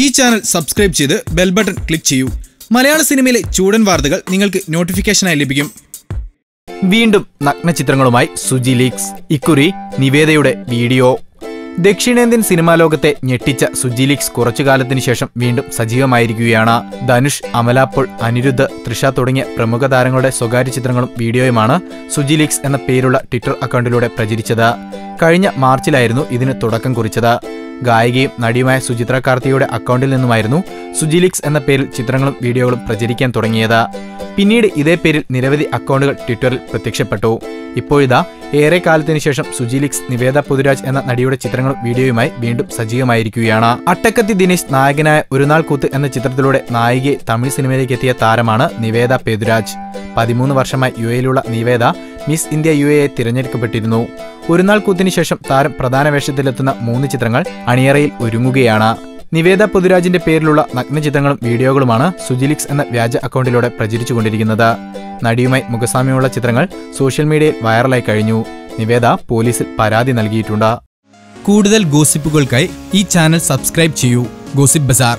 ഈ channel subscribe ചെയ്ത് bell button click ചെയ്യൂ. മലയാള സിനിമയിലെ ചൂടൻ വാർത്തകൾ നിങ്ങൾക്ക് നോട്ടിഫിക്കേഷനായി ലഭിക്കും. വീണ്ടും നഗ്ന ചിത്രങ്ങളുമായി സുജി ലീക്സ് ഇക്കുറി നിവേദയുടെ വീഡിയോ. ദക്ഷിണേന്ത്യൻ സിനിമാ ലോകത്തെ ഞെട്ടിച്ച സുജി ലീക്സ് കുറച്ചു കാലത്തിന് ശേഷം വീണ്ടും സജീവമായിരിക്കുകയാണ്. ധനുഷ് അമലാപ്പോൾ അനിരുദ്ധ തൃഷ തുടങ്ങിയ പ്രമുഖ താരങ്ങളുടെ സ്വകാര്യ ചിത്രങ്ങളും വീഡിയോയുമാണ് സുജി ലീക്സ് എന്ന പേരുള്ള ട്വിറ്റർ അക്കൗണ്ടിലൂടെ പ്രചരിച്ചത്. കഴിഞ്ഞ മാർച്ചിലായിരുന്നു ഇതിന് തുടക്കം കുറിച്ചത്. ഗായികയും നടിയുമായ സുചിത്ര കാർത്തിയുടെ അക്കൗണ്ടിൽ നിന്നുമായിരുന്നു സുജിലിക്സ് എന്ന പേരിൽ ചിത്രങ്ങളും വീഡിയോകളും പ്രചരിക്കാൻ തുടങ്ങിയത്. പിന്നീട് ഇതേ പേരിൽ നിരവധി അക്കൗണ്ടുകൾ ട്വിറ്ററിൽ പ്രത്യക്ഷപ്പെട്ടു. ഇപ്പോഴിതാ ഏറെ കാലത്തിനു ശേഷം സുജിലിക്സ് നിവേദ പൊതുരാജ് എന്ന നടിയുടെ ചിത്രങ്ങളും വീഡിയോയുമായി വീണ്ടും സജീവമായിരിക്കുകയാണ്. അട്ടക്കത്തി ദിനേശ് നായകനായ ഒരു നാൾ കൂത്ത് എന്ന ചിത്രത്തിലൂടെ നായികയെ തമിഴ് സിനിമയിലേക്ക് എത്തിയ താരമാണ് നിവേദ പേതുരാജ്. പതിമൂന്ന് വർഷമായി U എയിലുള്ള Niveda miss India U A തിരഞ്ഞെടുക്കപ്പെട്ടിരുന്നു. ഒരു നാൾ കൂത്തിന് ശേഷം താരം പ്രധാന വേഷത്തിലെത്തുന്ന മൂന്ന് ചിത്രങ്ങൾ അണിയറയിൽ ഒരുങ്ങുകയാണ്. നിവേദ പുതുരാജിന്റെ പേരിലുള്ള നഗ്നചിത്രങ്ങളും വീഡിയോകളുമാണ് സുജിലിക്സ് എന്ന വ്യാജ അക്കൗണ്ടിലൂടെ പ്രചരിച്ചുകൊണ്ടിരിക്കുന്നത്. നടിയുമായി മുഖസാമ്യമുള്ള ചിത്രങ്ങൾ സോഷ്യൽ മീഡിയയിൽ വൈറലായി കഴിഞ്ഞു. നിവേദ പോലീസിൽ പരാതി നൽകിയിട്ടുണ്ട്. കൂടുതൽ ഗോസിപ്പുകൾക്കായി ഈ ചാനൽ സബ്സ്ക്രൈബ് ചെയ്യൂ. Gossip bazaar.